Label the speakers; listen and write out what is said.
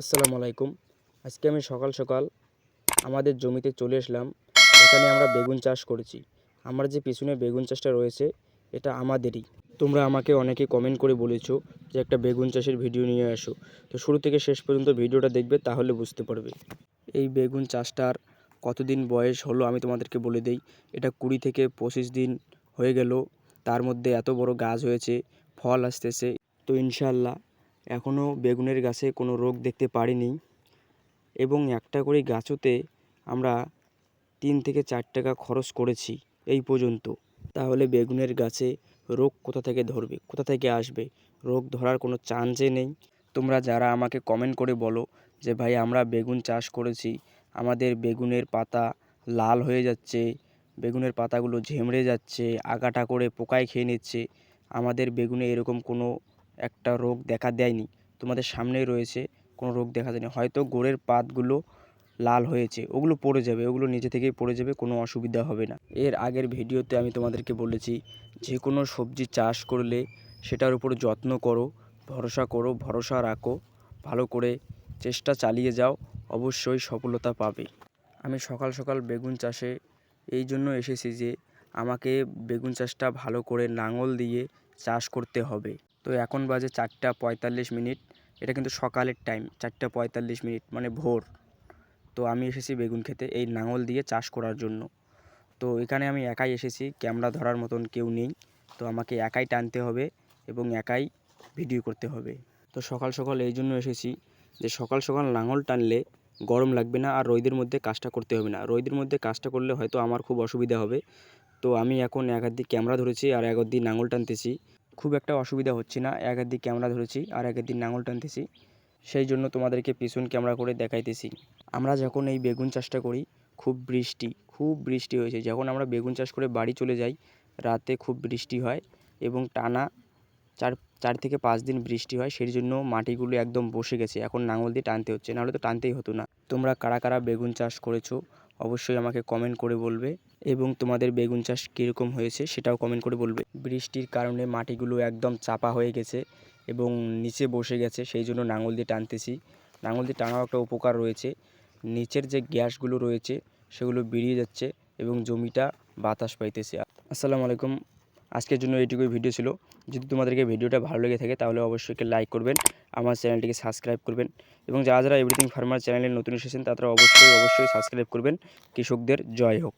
Speaker 1: আসসালামু আলাইকুম। আজকে আমি সকাল সকাল আমাদের জমিতে চলে আসলাম। এখানে আমরা বেগুন চাষ করেছি। আমার যে পিছনে বেগুন চাষটা রয়েছে, এটা আমাদেরই। তোমরা আমাকে অনেকে কমেন্ট করে বলেছ যে একটা বেগুন চাষের ভিডিও নিয়ে আসো। তো শুরু থেকে শেষ পর্যন্ত ভিডিওটা দেখবে, তাহলে বুঝতে পারবে। এই বেগুন চাষটার কতদিন বয়স হলো আমি তোমাদেরকে বলে দেই। এটা কুড়ি থেকে পঁচিশ দিন হয়ে গেল। তার মধ্যে এত বড় গাছ হয়েছে, ফল আসতেছে। তো ইনশাল্লাহ এখনও বেগুনের গাছে কোনো রোগ দেখতে পারিনি এবং একটা করে গাছতে আমরা তিন থেকে চার টাকা খরচ করেছি এই পর্যন্ত। তাহলে বেগুনের গাছে রোগ কোথা থেকে ধরবে? কোথা থেকে আসবে? রোগ ধরার কোনো চান্সই নেই। তোমরা যারা আমাকে কমেন্ট করে বলো যে, ভাই, আমরা বেগুন চাষ করেছি, আমাদের বেগুনের পাতা লাল হয়ে যাচ্ছে, বেগুনের পাতাগুলো ঝেমড়ে যাচ্ছে, আগাটা করে পোকায় খেয়ে নিচ্ছে, আমাদের বেগুনে এরকম কোনো একটা রোগ দেখা দেয়নি। তোমাদের সামনেই রয়েছে, কোনো রোগ দেখা দেয়নি হয়তো গোড়ের পাতগুলো লাল হয়েছে, ওগুলো পড়ে যাবে, ওগুলো নিজে থেকেই পড়ে যাবে, কোনো অসুবিধা হবে না। এর আগের ভিডিওতে আমি তোমাদেরকে বলেছি, যে কোনো সবজি চাষ করলে সেটার উপর যত্ন করো, ভরসা করো, ভরসা রাখো, ভালো করে চেষ্টা চালিয়ে যাও, অবশ্যই সফলতা পাবে। আমি সকাল সকাল বেগুন চাষে এই জন্য এসেছি যে, আমাকে বেগুন চাষটা ভালো করে লাঙল দিয়ে চাষ করতে হবে। তো এখন বাজে চারটা পঁয়তাল্লিশ মিনিট। এটা কিন্তু সকালের টাইম চারটা পঁয়তাল্লিশ মিনিট মানে ভোর। তো আমি এসেছি বেগুন খেতে, এই লাঙল দিয়ে চাষ করার জন্য। তো এখানে আমি একাই এসেছি, ক্যামেরা ধরার মতন কেউ নেই। তো আমাকে একাই টানতে হবে এবং একাই ভিডিও করতে হবে। তো সকাল সকাল এই জন্য এসেছি যে সকাল সকাল লাঙল টানলে গরম লাগবে না আর রোদের মধ্যে কাজটা করতে হবে না। রোদের মধ্যে কাজটা করলে হয়তো আমার খুব অসুবিধা হবে। তো আমি এখন এক হাত ক্যামেরা ধরেছি আর এক হাত লাঙল টানতেছি। খুব একটা অসুবিধা হচ্ছে না এক দিয়ে ক্যামেরা ধরেছি আর এক হাত দিয়ে লাঙল টানতেছি। সেই জন্য তোমাদেরকে পিছন ক্যামেরা করে দেখাইতেছি। আমরা যখন এই বেগুন চাষটা করি, খুব বৃষ্টি খুব বৃষ্টি হয়েছে। যখন আমরা বেগুন চাষ করে বাড়ি চলে যাই, রাতে খুব বৃষ্টি হয় এবং টানা চার চার থেকে পাঁচ দিন বৃষ্টি হয়, সেই জন্য মাটিগুলো একদম বসে গেছে। এখন নাঙল দিয়ে টানতে হচ্ছে, নাহলে তো টানতেই হতো না। তোমরা কারা কারা বেগুন চাষ করেছ অবশ্যই আমাকে কমেন্ট করে বলবে এবং তোমাদের বেগুন চাষ কীরকম হয়েছে সেটাও কমেন্ট করে বলবে। বৃষ্টির কারণে মাটিগুলো একদম চাপা হয়ে গেছে এবং নিচে বসে গেছে, সেই জন্য নাঙল দিয়ে টানতেছি। নাঙল দিয়ে টানাও একটা উপকার রয়েছে। নিচের যে গ্যাসগুলো রয়েছে সেগুলো বেরিয়ে যাচ্ছে এবং জমিটা বাতাস পাইতেছে। আসসালামু আলাইকুম। আজকের জন্য এইটুকুই ভিডিও ছিল। যদি তোমাদেরকে ভিডিওটা ভালো লেগে থাকে তাহলে অবশ্যই লাইক করবেন। আমার চ্যানেলটিকে সাবস্ক্রাইব করবেন এবং যারা যারা এভরিথিং ফার্মার চ্যানেলে নতুন এসেছেন, তারা অবশ্যই অবশ্যই সাবস্ক্রাইব করবেন। কৃষকদের জয় হোক।